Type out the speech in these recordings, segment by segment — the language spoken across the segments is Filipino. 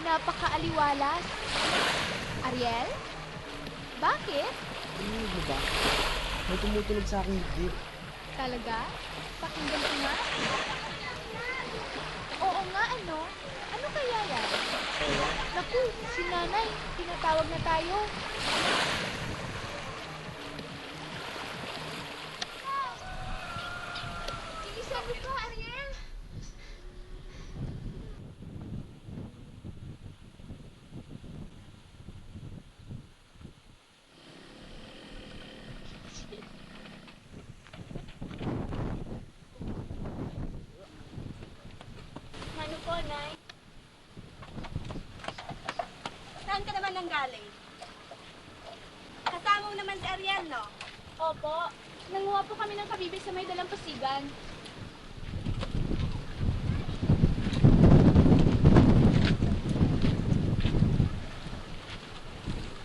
Napakaaliwalas. Ariel? Bakit? Ano ba ba? May tumutunog sa aking higit. Talaga? Pakinggan ko nga. Oo nga, ano? Ano kaya yan? Naku, si nanay, tinatawag na tayo. Nay? Saan ka naman nanggaling? Kasama mo naman si Ariel, no? Opo. Nanguha po kami ng kabibig sa may dalampasigan.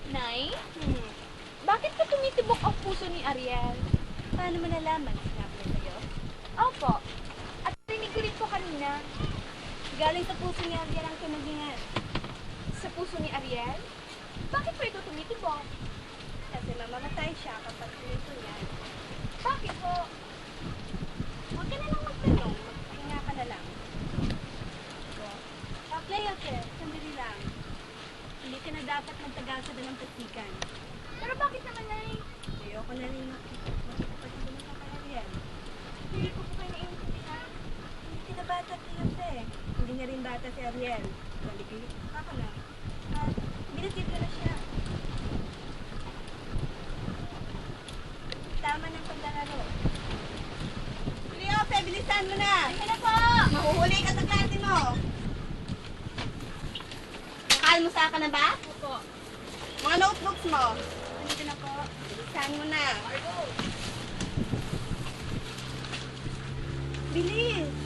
Nay? Hmm. Bakit ka tumitibok ang puso ni Ariel? Paano mo nalaman? Galing sa puso ni Ariel ang tumagingan. Sa puso ni Ariel? Bakit pa ito tumitibok? Kasi mamamatay siya kapag tumito niya. Bakit po? Huwag ka na lang magtanong. Magpahinga ka na lang. Oh, play okay, sandali lang. Hindi ka na dapat magtagal sa dalang pasikan. Pero bakit naman ay? Ayoko na rin makikita. Pa sa dalang kapalagyan. Hindi bata si Jose. Hindi na rin bata si Ariel. Nalipilit ka pala. At binatibla na siya. Tama ng paglalaro. Sige, Jose, bilisan mo na! Sige na po! Mahuhuli ka sa klase mo! Nakalmusa ka na ba? Opo. Mga notebooks mo. Nandito na po. Bilisan mo na. Margo! Bilis!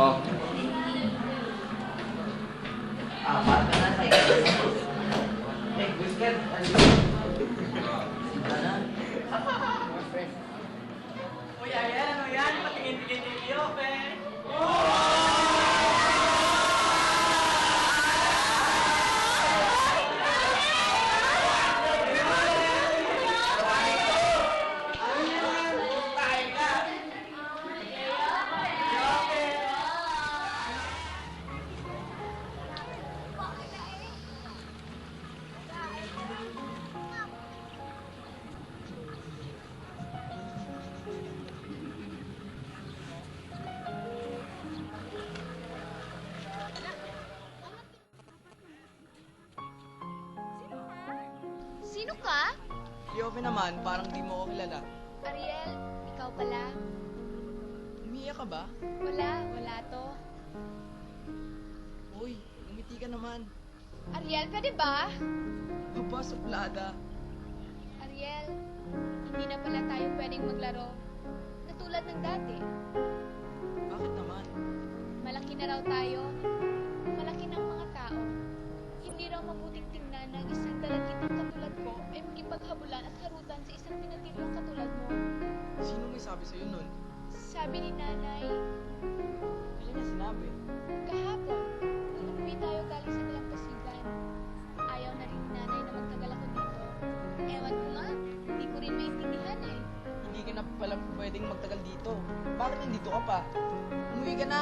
Oh. Apa karena saya? Eh, bukan. Sino ka? Yope naman, parang di mo ako kilala. Ariel, ikaw pala. Umiiyak ka ba? Wala, wala to. Uy, umiti ka naman. Ariel, pwede ba? Aba, suplada. Ariel, hindi na pala tayo pwedeng maglaro. Na tulad ng dati. Bakit naman? Malaki na raw tayo. Magipaghabulan at harutan sa isang pinatirang katulad mo. Sino may sabi sa'yo nun? Sabi ni nanay, Kailan niya sinabi? kahapon, nung umuwi tayo galing sa dalampasigan, ayaw na rin ni nanay na magtagal ako dito. Ewan ko nga, hindi ko rin maintindihan eh. Hindi ka na pala pwedeng magtagal dito. Bakit nandito ka pa? Umuwi ka na.